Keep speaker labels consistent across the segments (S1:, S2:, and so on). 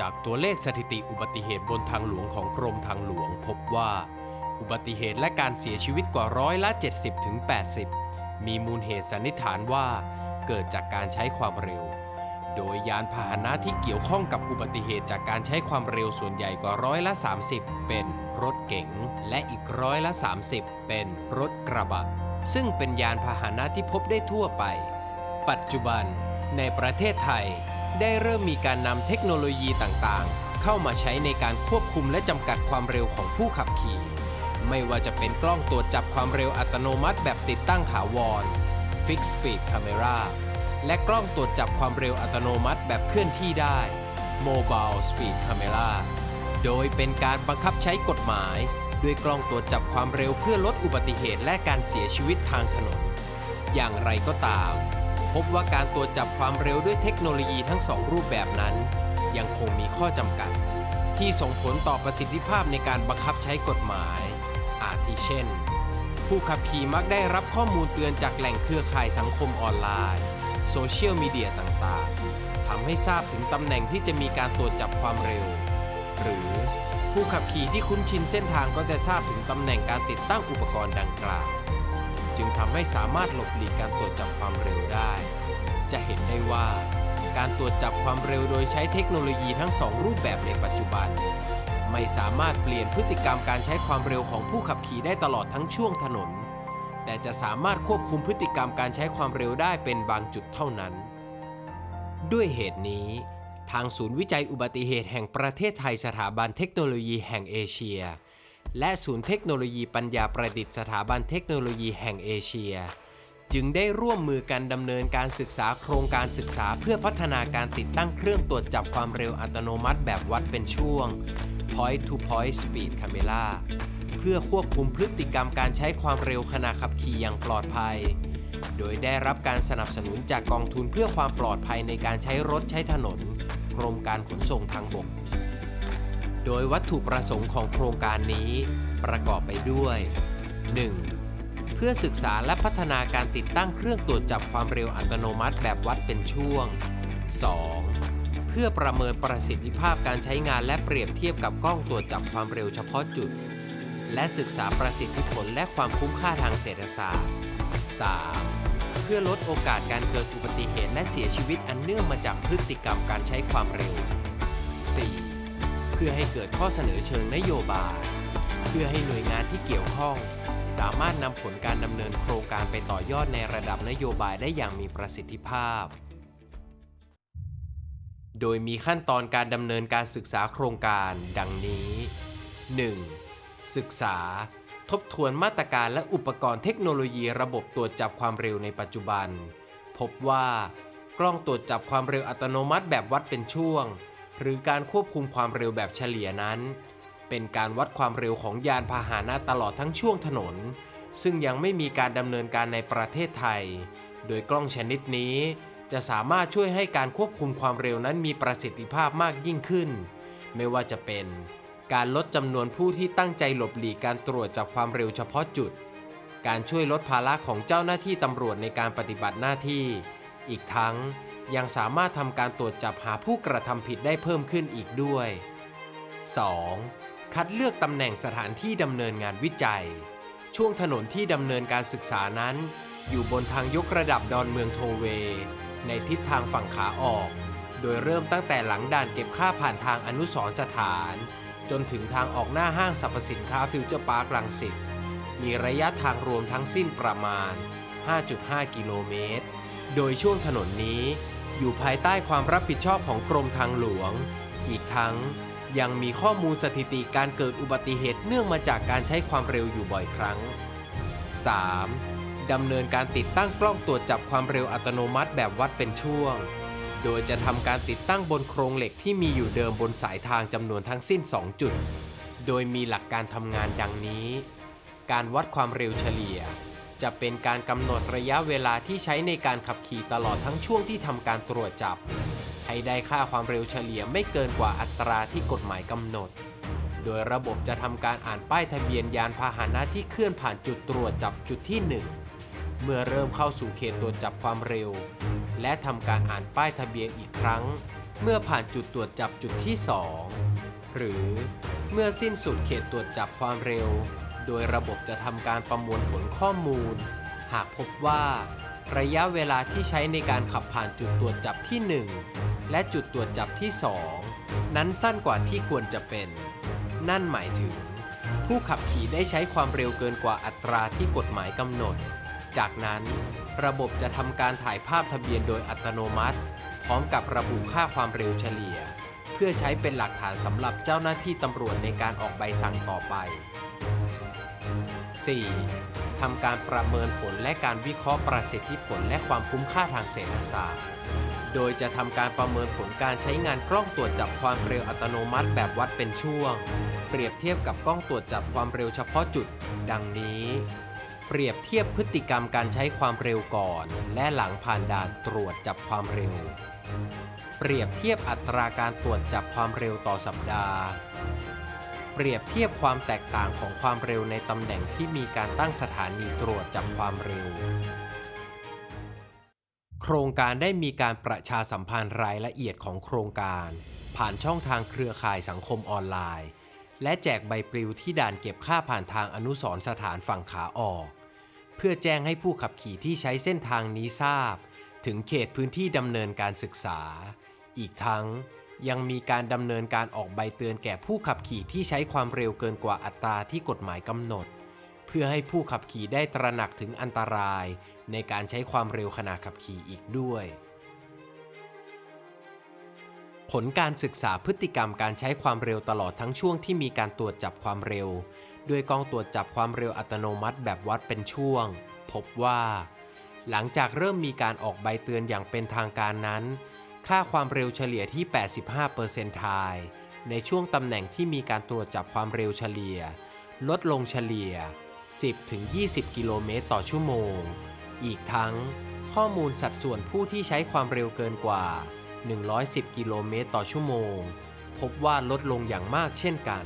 S1: จากตัวเลขสถิติอุบัติเหตุบนทางหลวงของกรมทางหลวง พบว่า อุบัติเหตุและการเสียชีวิตกว่าร้อยละ 70ถึง80มีมูลเหตุสันนิษฐานว่า เกิดจากการใช้ความเร็ว โดยยานพาหนะที่เกี่ยวข้องกับอุบัติเหตุจากการใช้ความเร็วส่วนใหญ่กว่าร้อยละ 30 เป็นรถเก๋งและอีกร้อยละ 30 เป็นรถกระบะ ซึ่งเป็นยานพาหนะที่พบได้ทั่วไป ปัจจุบันในประเทศไทย ได้เริ่มมีการนำเทคโนโลยีต่างๆ เข้ามาใช้ในการควบคุมและจำกัดความเร็วของผู้ขับขี่ ไม่ว่าจะเป็นกล้องตรวจจับความเร็วอัตโนมัติแบบติดตั้งถาวร Fixed Speed Camera และกล้องตรวจจับความเร็วอัตโนมัติแบบเคลื่อนที่ได้ Mobile Speed Camera โดยเป็นการบังคับใช้กฎหมาย ด้วยกล้องตรวจจับความเร็วเพื่อลดอุบัติเหตุและการเสียชีวิตทางถนน อย่างไรก็ตาม พบว่าการตรวจจับความเร็วด้วยเทคโนโลยีทั้งสองรูปแบบนั้น ยังคงมีข้อจำกัด ที่ส่งผลต่อประสิทธิภาพในการบังคับใช้กฎหมาย อาทิเช่น ผู้ขับขี่มักได้รับข้อมูลเตือนจากแหล่งเครือข่ายสังคมออนไลน์ โซเชียลมีเดียต่างๆทำให้ทราบถึงตำแหน่งที่จะมีการตรวจจับความเร็ว หรือผู้ขับขี่ที่คุ้นชินเส้นทางก็จะทราบถึงตำแหน่งการติดตั้งอุปกรณ์ดังกล่าว จึงทำให้สามารถหลบหลีกการตรวจจับความเร็วได้ จะเห็นได้ว่า การตรวจจับความเร็วโดยใช้เทคโนโลยีทั้งสองรูปแบบในปัจจุบัน ไม่สามารถเปลี่ยนพฤติกรรมการใช้ความเร็วของผู้ขับขี่ได้ตลอดทั้งช่วงถนน แต่จะสามารถควบคุมพฤติกรรมการใช้ความเร็วได้เป็นบางจุดเท่านั้น ด้วยเหตุนี้ ทางศูนย์วิจัยอุบัติเหตุแห่งประเทศไทยสถาบันเทคโนโลยีแห่งเอเชีย และศูนย์เทคโนโลยีปัญญาประดิษฐ์สถาบันเทคโนโลยีแห่งเอเชีย จึงได้ร่วมมือกันดำเนินการศึกษาโครงการศึกษาเพื่อพัฒนาการติดตั้งเครื่องตรวจจับความเร็วอัตโนมัติแบบวัดเป็นช่วง Point to Point Speed Camera เพื่อควบคุมพฤติกรรมการใช้ความเร็วขณะขับขี่อย่างปลอดภัย โดยได้รับการสนับสนุนจากกองทุนเพื่อความปลอดภัยในการใช้รถใช้ถนน กรมการขนส่งทางบก โดยวัตถุประสงค์ของโครงการนี้ประกอบไปด้วย 1. เพื่อศึกษาและพัฒนาการติดตั้งเครื่องตรวจจับความเร็วอัตโนมัติแบบวัดเป็นช่วง 2. เพื่อประเมินประสิทธิภาพการใช้งานและเปรียบเทียบกับกล้องตรวจจับความเร็วเฉพาะจุด และศึกษาประสิทธิผลและความคุ้มค่าทางเศรษฐศาสตร์ 3. เพื่อลดโอกาสการเกิดอุบัติเหตุและเสียชีวิตอันเนื่องมาจากพฤติกรรมการใช้ความเร็ว 4. เพื่อให้เกิดข้อเสนอเชิงนโยบาย เพื่อให้หน่วยงานที่เกี่ยวข้อง สามารถนำผลการดำเนินโครงการไปต่อยอดในระดับนโยบายได้อย่างมีประสิทธิภาพ โดยมีขั้นตอนการดำเนินการศึกษาโครงการ ดังนี้ 1. ศึกษา ทบทวนมาตรการและอุปกรณ์เทคโนโลยีระบบตรวจจับความเร็วในปัจจุบัน พบว่ากล้องตรวจจับความเร็วอัตโนมัติแบบวัดเป็นช่วง หรือการควบคุมความเร็วแบบเฉลี่ยนั้น เป็นการวัดความเร็วของยานพาหนะตลอดทั้งช่วงถนน ซึ่งยังไม่มีการดำเนินการในประเทศไทย โดยกล้องชนิดนี้ จะสามารถช่วยให้การควบคุมความเร็วนั้นมีประสิทธิภาพมากยิ่งขึ้น ไม่ว่าจะเป็น การลดจำนวนผู้ที่ตั้งใจหลบหลีกการตรวจจับความเร็วเฉพาะจุด การช่วยลดภาระของเจ้าหน้าที่ตำรวจในการปฏิบัติหน้าที่ อีกทั้ง ยังสามารถทำการตรวจจับหาผู้กระทำผิดได้เพิ่มขึ้นอีกด้วย 2. คัดเลือกตำแหน่งสถานที่ดำเนินงานวิจัย ช่วงถนนที่ดำเนินการศึกษานั้น อยู่บนทางยกระดับดอนเมืองโทเว ในทิศทางฝั่งขาออก โดยเริ่มตั้งแต่หลังด่านเก็บค่าผ่านทางอนุสรสถาน จนถึงทางออกหน้าห้างสรรพสินค้าฟิวเจอร์พาร์คลังสิตมีระยะทางรวมทั้งสิ้นประมาณ 5.5 กิโลเมตร โดยช่วงถนนนี้ อยู่ภายใต้ความรับผิดชอบของกรมทางหลวง อีกทั้งยังมีข้อมูลสถิติการเกิดอุบัติเหตุเนื่องมาจากการใช้ความเร็วอยู่บ่อยครั้ง 3. ดำเนินการติดตั้งกล้องตรวจจับความเร็วอัตโนมัติแบบวัดเป็นช่วง โดยจะทำการติดตั้งบนโครงเหล็กที่มีอยู่เดิมบนสายทางจำนวนทั้งสิ้น 2 จุด โดยมีหลักการทำงานดังนี้ การวัดความเร็วเฉลี่ย จะเป็นการกำหนดระยะเวลาที่ใช้ในการขับขี่ตลอดทั้งช่วงที่ทำการตรวจจับ ให้ได้ค่าความเร็วเฉลี่ยไม่เกินกว่าอัตราที่กฎหมายกำหนด โดยระบบจะทำการอ่านป้ายทะเบียนยานพาหนะที่เคลื่อนผ่านจุดตรวจจับจุดที่ 1 เมื่อเริ่มเข้าสู่เขตตรวจจับความเร็ว และทำการอ่านป้ายทะเบียนอีกครั้ง เมื่อผ่านจุดตรวจจับจุดที่ 2 หรือเมื่อสิ้นสุดเขตตรวจจับความเร็ว โดยระบบจะทำการประมวลผลข้อมูล หากพบว่าระยะเวลาที่ใช้ในการขับผ่านจุดตรวจจับที่ 1 และจุดตรวจจับที่ 2 นั้นสั้นกว่าที่ควรจะเป็น นั่นหมายถึง ผู้ขับขี่ได้ใช้ความเร็วเกินกว่าอัตราที่กฎหมายกำหนด จากนั้นระบบจะทำการถ่ายภาพทะเบียนโดยอัตโนมัติ พร้อมกับระบุค่าความเร็วเฉลี่ย เพื่อใช้เป็นหลักฐานสำหรับเจ้าหน้าที่ตำรวจในการออกใบสั่งต่อไป 4. ทำการประเมินผลและการวิเคราะห์ประสิทธิผลและความคุ้มค่าทางเศรษฐศาสตร์ โดยจะทำการประเมินผลการใช้งานกล้องตรวจจับความเร็วอัตโนมัติแบบวัดเป็นช่วง เปรียบเทียบกับกล้องตรวจจับความเร็วเฉพาะจุด ดังนี้ เปรียบเทียบพฤติกรรมการใช้ความเร็วก่อน และหลังผ่านด่านตรวจจับความเร็ว เปรียบเทียบอัตราการตรวจจับความเร็วต่อสัปดาห์ เปรียบเทียบความแตกต่างของความเร็วในตำแหน่งที่มีการตั้งสถานีตรวจจับความเร็ว โครงการได้มีการประชาสัมพันธ์รายละเอียดของโครงการ ผ่านช่องทางเครือข่ายสังคมออนไลน์ และแจกใบปลิวที่ด่านเก็บค่าผ่านทางอนุสรณ์สถานฝั่งขาออก เพื่อแจ้งให้ผู้ขับขี่ที่ใช้เส้นทางนี้ทราบ ถึงเขตพื้นที่ดำเนินการศึกษา อีกทั้ง ยังมีการดำเนินการออกใบเตือนแก่ผู้ขับขี่ที่ใช้ความเร็วเกินกว่าอัตราที่กฎหมายกำหนด เพื่อให้ผู้ขับขี่ได้ตระหนักถึงอันตราย ในการใช้ความเร็วขณะขับขี่อีกด้วย ผลการศึกษาพฤติกรรมการใช้ความเร็วตลอดทั้งช่วงที่มีการตรวจจับความเร็ว ด้วยกล้องตรวจจับความเร็วอัตโนมัติแบบวัดเป็นช่วง พบว่า หลังจากเริ่มมีการออกใบเตือนอย่างเป็นทางการนั้น ค่าความเร็วเฉลี่ยที่ 85%ทายในช่วงตำแหน่งที่มีการตรวจจับความเร็วเฉลี่ย ลดลงเฉลี่ย 10-20 กิโลเมตรต่อชั่วโมง อีกทั้งข้อมูลสัดส่วนผู้ที่ใช้ความเร็วเกินกว่า 110 กิโลเมตรต่อชั่วโมง พบว่าลดลงอย่างมากเช่นกัน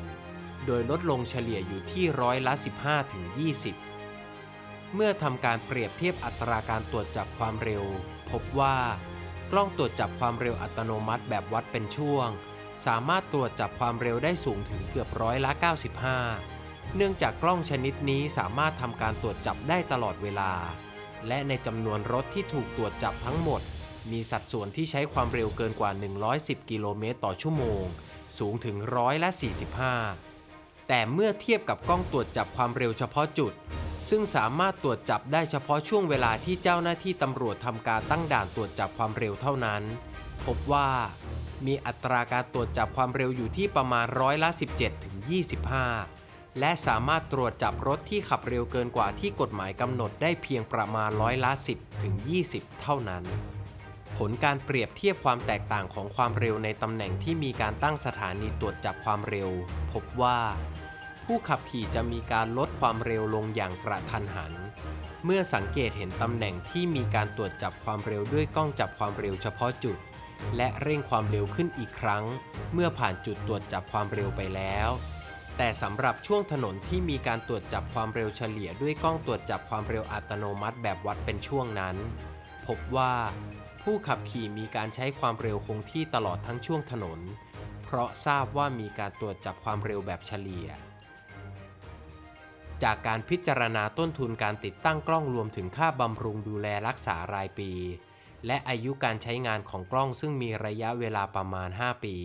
S1: โดยลดลงเฉลี่ยอยู่ที่ร้อยละ 15-20 เมื่อทำการเปรียบเทียบอัตราการตรวจจับความเร็ว พบว่า ล้องตรวจจับความเร็วอัตโนมัติแบบวัดเป็นช่วง สามารถตรวจจับความเร็วได้สูงถึงเกือบร้อยละ 95 เนื่องจากกล้องชนิดนี้สามารถทำการตรวจจับได้ตลอดเวลา และในจำนวนรถที่ถูกตรวจจับทั้งหมด มีสัดส่วนที่ใช้ความเร็วเกินกว่า 110 กิโลเมตรต่อชั่วโมง สูงถึงร้อยละ 45แต่เมื่อเทียบกับกล้องตรวจจับความเร็วเฉพาะจุด ซึ่งสามารถตรวจจับได้เฉพาะช่วงเวลาที่เจ้าหน้าที่ตำรวจทำการตั้งด่านตรวจจับความเร็วเท่านั้น พบว่ามีอัตราการตรวจจับความเร็วอยู่ที่ประมาณร้อยละ 17ถึง25 และสามารถตรวจจับรถที่ขับเร็วเกินกว่าที่กฎหมายกำหนดได้เพียงประมาณร้อยละ 10ถึง20 เท่านั้น ผลการเปรียบเทียบความแตกต่างของความเร็วในตำแหน่งที่มีการตั้งสถานีตรวจจับความเร็ว พบว่า ผู้ขับขี่จะมีการลดความเร็วลงอย่างกระทันหัน เมื่อสังเกตเห็นตำแหน่งที่มีการตรวจจับความเร็วด้วยกล้องจับความเร็วเฉพาะจุด และเร่งความเร็วขึ้นอีกครั้ง เมื่อผ่านจุดตรวจจับความเร็วไปแล้ว แต่สำหรับช่วงถนนที่มีการตรวจจับความเร็วเฉลี่ยด้วยกล้องตรวจจับความเร็วอัตโนมัติแบบวัดเป็นช่วงนั้น พบว่า ผู้ขับขี่มีการใช้ความเร็วคงที่ตลอดทั้งช่วงถนน เพราะทราบว่ามีการตรวจจับความเร็วแบบเฉลี่ย จากการพิจารณาต้นทุนการติดตั้งกล้องรวมถึงค่าบำรุงดูแลรักษารายปี และอายุการใช้งานของกล้องซึ่งมีระยะเวลาประมาณ 5 ปี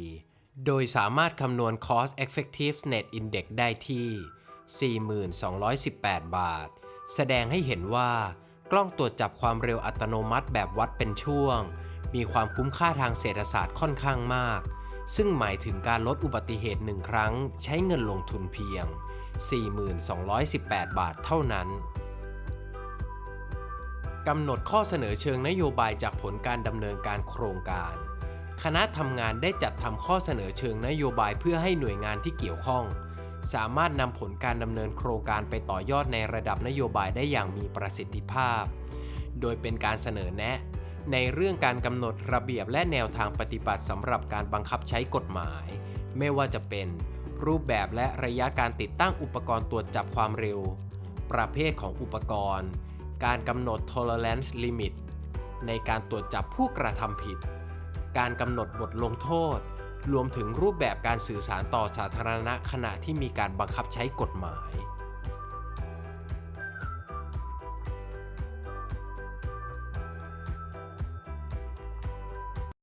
S1: โดยสามารถคำนวณ Cost Effectiveness Index ได้ที่ 4,218 บาท แสดงให้เห็นว่ากล้องตรวจจับความเร็วอัตโนมัติแบบวัดเป็นช่วง มีความคุ้มค่าทางเศรษฐศาสตร์ค่อนข้างมาก ซึ่งหมายถึงการลดอุบัติเหตุหนึ่งครั้ง ใช้เงินลงทุนเพียง 4,218 บาทเท่านั้นกำหนดข้อเสนอเชิงนโยบายจากผลการดำเนินการโครงการ คณะทำงานได้จัดทำข้อเสนอเชิงนโยบายเพื่อให้หน่วยงานที่เกี่ยวข้อง สามารถนำผลการดำเนินโครงการไปต่อยอดในระดับนโยบายได้อย่างมีประสิทธิภาพ โดยเป็นการเสนอแนะ ในเรื่องการกำหนดระเบียบและแนวทางปฏิบัติสำหรับการบังคับใช้กฎหมาย ไม่ว่าจะเป็น รูปแบบและระยะการติดตั้งอุปกรณ์ตรวจจับความเร็ว ประเภทของอุปกรณ์ การกำหนด tolerance limit ในการตรวจจับผู้กระทำผิด การกำหนดบทลงโทษ รวมถึงรูปแบบการสื่อสารต่อสาธารณะขณะที่มีการบังคับใช้กฎหมาย